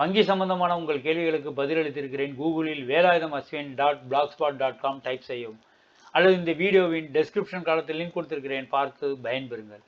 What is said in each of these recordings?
வங்கி சம்பந்தமான உங்கள் கேள்விகளுக்கு பதிலளித்திருக்கிறேன். கூகுளில் Velayudham Ashwin dot blogspot dot com type செய்யவும். அல்லது இந்த வீடியோவின் டெஸ்கிரிப்ஷன் காலத்தில் லிங்க் கொடுத்துருக்கிறேன். பார்த்து பயன்பெறுங்கள்.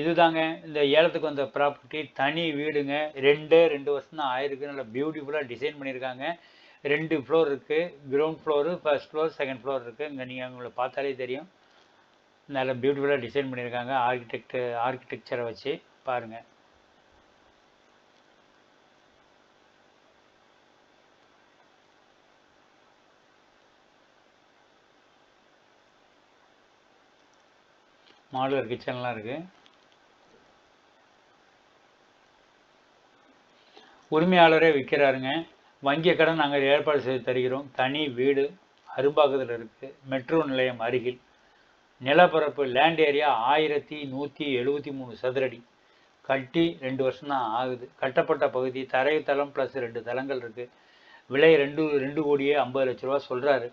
இதுதாங்க இந்த ஏலத்துக்கு வந்த ப்ராப்பர்ட்டி தனி வீடுங்க. ரெண்டே ரெண்டு வருஷம் தான் ஆயிருக்கு. நல்லா பியூட்டிஃபுல்லாக டிசைன் பண்ணியிருக்காங்க. ரெண்டு ஃப்ளோர் இருக்குது ground floor first floor second floor இருக்குது இங்கே நீங்கள் உங்களை பார்த்தாலே தெரியும். நல்லா பியூட்டிஃபுல்லாக டிசைன் பண்ணியிருக்காங்க. ஆர்கிடெக்ட் ஆர்கிடெக்சரை வச்சு பாருங்கள் மாடுலர் கிச்சன்லாம் இருக்குது உரிமையாளரே விற்கிறாருங்க வங்கிய கடன் நாங்கள் ஏற்பாடு செய்து தருகிறோம். தனி வீடு அரும்பாக்கத்தில் இருக்குது மெட்ரோ நிலையம் அருகில். நிலப்பரப்பு லேண்ட் ஏரியா ஆயிரத்தி நூற்றி எழுபத்தி மூணு சதுரடி. கட்டி ரெண்டு வருஷம் தான் ஆகுது. கட்டப்பட்ட பகுதி தரை தளம் ப்ளஸ் ரெண்டு தளங்கள் இருக்குது விலை ரெண்டு ரெண்டு கோடியே ஐம்பது லட்ச ரூபா சொல்கிறாரு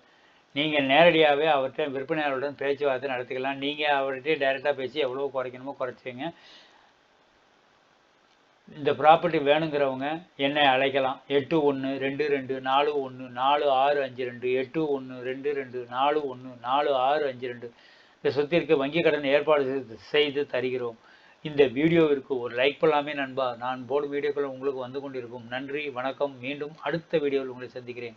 நீங்கள் நேரடியாகவே அவர்கிட்ட விற்பனையாளருடன் பேச்சுவார்த்தை நடத்திக்கலாம். நீங்கள் அவர்கிட்ட டைரெக்டாக பேசி எவ்வளோ குறைக்கணுமோ குறைச்சிங்க இந்த ப்ராப்பர்ட்டி வேணுங்கிறவங்க என்னை அழைக்கலாம். எட்டு ஒன்று ரெண்டு ரெண்டு நாலு ஒன்று நாலு ஆறு அஞ்சு ரெண்டு எட்டு ஒன்று ரெண்டு ரெண்டு நாலு ஒன்று நாலு ஆறு அஞ்சு ரெண்டு. இந்த சொத்திற்கு வங்கி கடன் ஏற்பாடு செய்து- செய்து தருகிறோம். இந்த வீடியோவிற்கு ஒரு லைக் பண்ணலாமே நண்பா. நான் போடும் வீடியோக்கள் உங்களுக்கு வந்து கொண்டிருக்கும். நன்றி வணக்கம். மீண்டும் அடுத்த வீடியோவில் உங்களை சந்திக்கிறேன்.